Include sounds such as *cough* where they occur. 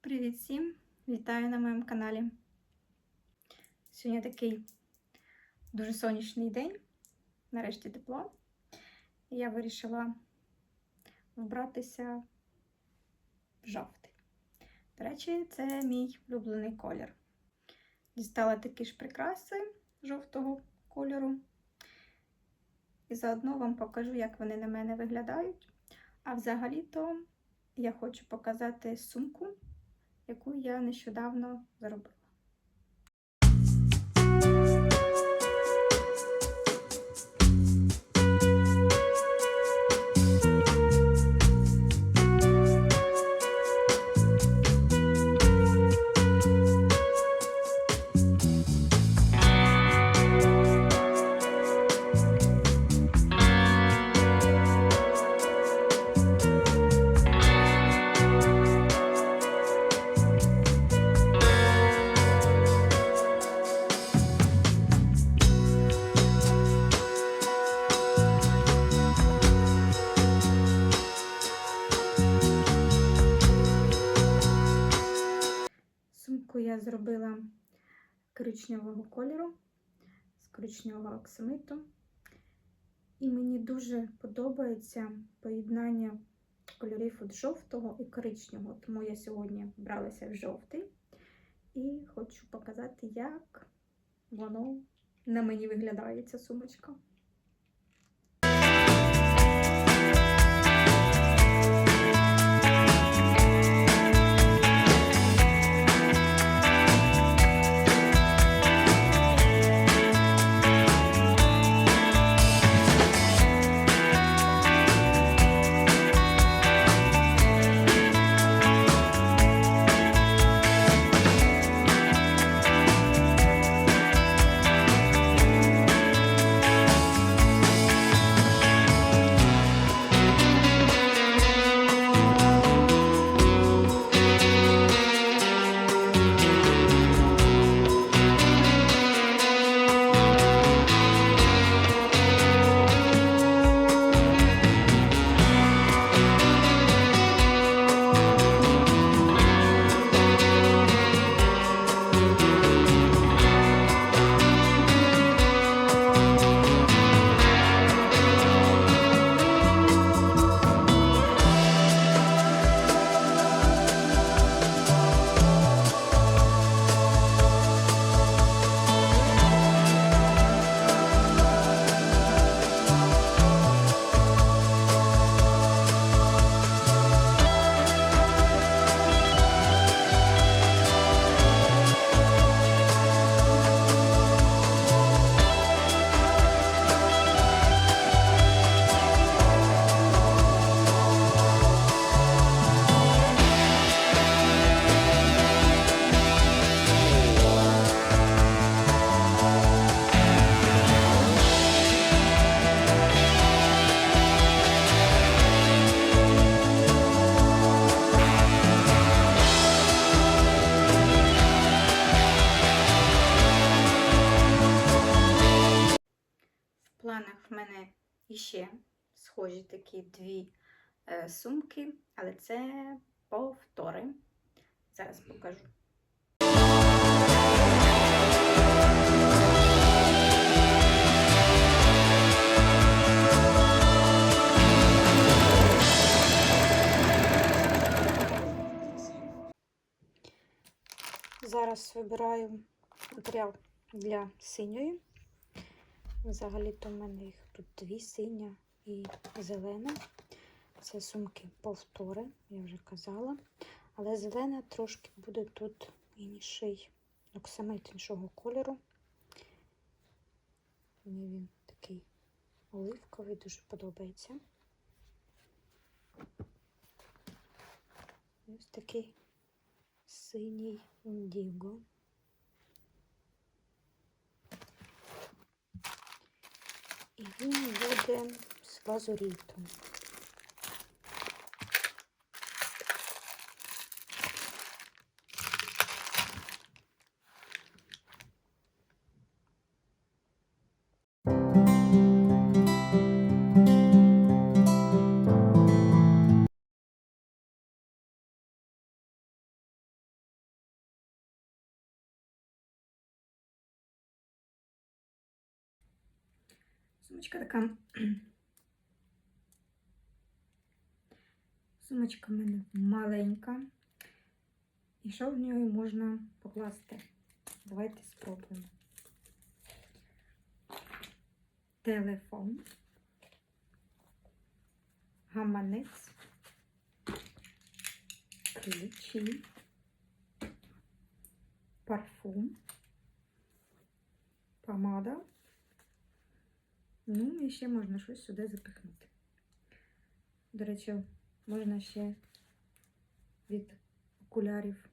Привіт всім! Вітаю на моєму каналі. Сьогодні такий дуже сонячний день, нарешті тепло. Я вирішила вбратися в жовтий. До речі, це мій улюблений колір. Дістала такі ж прикраси жовтого кольору. І заодно вам покажу, як вони на мене виглядають. А взагалі-то я хочу показати сумку яку я нещодавно заробила. Зробила коричневого кольору, з коричневого оксамиту. І мені дуже подобається поєднання кольорів від жовтого і коричневого, тому я сьогодні бралася в жовтий і хочу показати, як воно на мені виглядає ця сумочка. Планах в мене іще схожі такі дві е, сумки, але це повтори. Зараз покажу. Зараз вибираю матеріал для синьої. Взагалі-то в мене їх тут дві синя і зелена. Це сумки повтори, я вже казала. Але зелена трошки буде тут інший оксамит іншого кольору. Мені він такий оливковий, дуже подобається. Ось такий синій індіго. І він буде з лазурітом. Сумочка така. *clears throat* Сумочка в мене маленька. І що в неї можна покласти? Давайте спробуємо. Телефон, гаманець, ключі, парфум, помада. Ну, і ще можна щось сюди запихнути. До речі, можна ще від окулярів.